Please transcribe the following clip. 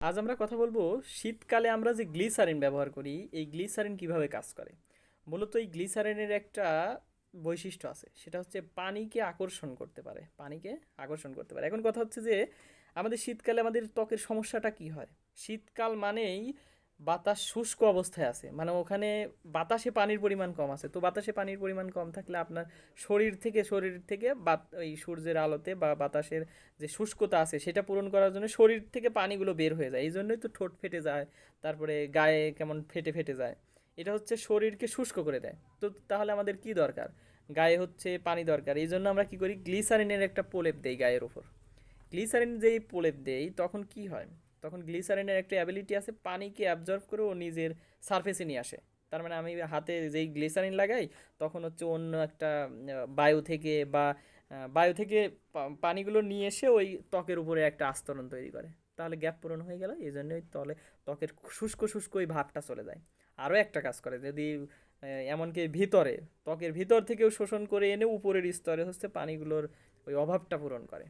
আজ আমরা কথা বলব শীতকালে আমরা যে গ্লিসারিন ব্যবহার করি, এই গ্লিসারিন কীভাবে কাজ করে? মূলত এই গ্লিসারিনের একটা বৈশিষ্ট্য আছে, সেটা হচ্ছে পানিকে আকর্ষণ করতে পারে, পানিকে আকর্ষণ করতে পারে। এখন কথা হচ্ছে যে, আমাদের শীতকালে আমাদের ত্বকের সমস্যাটা কি হয়? শীতকাল মানেই বাতাস শুষ্ক অবস্থায় আছে। মানে ওখানে বাতাসে পানির পরিমাণ কম আছে। তো বাতাসে পানির পরিমাণ কম থাকলে আপনার শরীর থেকে শরীর থেকে বাত ওই সূর্যের আলোতে বা বাতাসের যে শুষ্কতা আছে, সেটা পূরণ করার জন্য শরীর থেকে পানিগুলো বের হয়ে যায়। এই জন্যই তো ঠোঁট ফেটে যায়, তারপরে গায়ে কেমন ফেটে ফেটে যায়। এটা হচ্ছে শরীরকে শুষ্ক করে দেয়। তো তাহলে আমাদের কি দরকার? গায়ে হচ্ছে পানি দরকার। এই জন্য আমরা কি করি? গ্লিসারিনের একটা প্রলেপ দেই গায়ের ওপর গ্লিসারিন যেই প্রলেপ দেই, তখন কি হয়? তখন গ্লিসারিনের একটা অ্যাবিলিটি আছে পানিকে অ্যাবজর্ব করে ও নিজের সারফেসে নিয়ে আসে। তার মানে আমি হাতে যেই গ্লিসারিন লাগাই, তখন হচ্ছে অন্য একটা বায়ু থেকে বা বায়ু থেকে পানিগুলো নিয়ে এসে ওই ত্বকের উপরে একটা আস্তরণ তৈরি করে। তাহলে গ্যাপ পূরণ হয়ে গেল এই জন্যই তলে ত্বকের শুষ্ক শুষ্ক ওই ভাবটা চলে যায়। আরও একটা কাজ করে, যদি এমনকি ভিতরে, ত্বকের ভিতর থেকেও শোষণ করে এনে উপরের স্তরে হচ্ছে পানিগুলোর ওই অভাবটা পূরণ করে।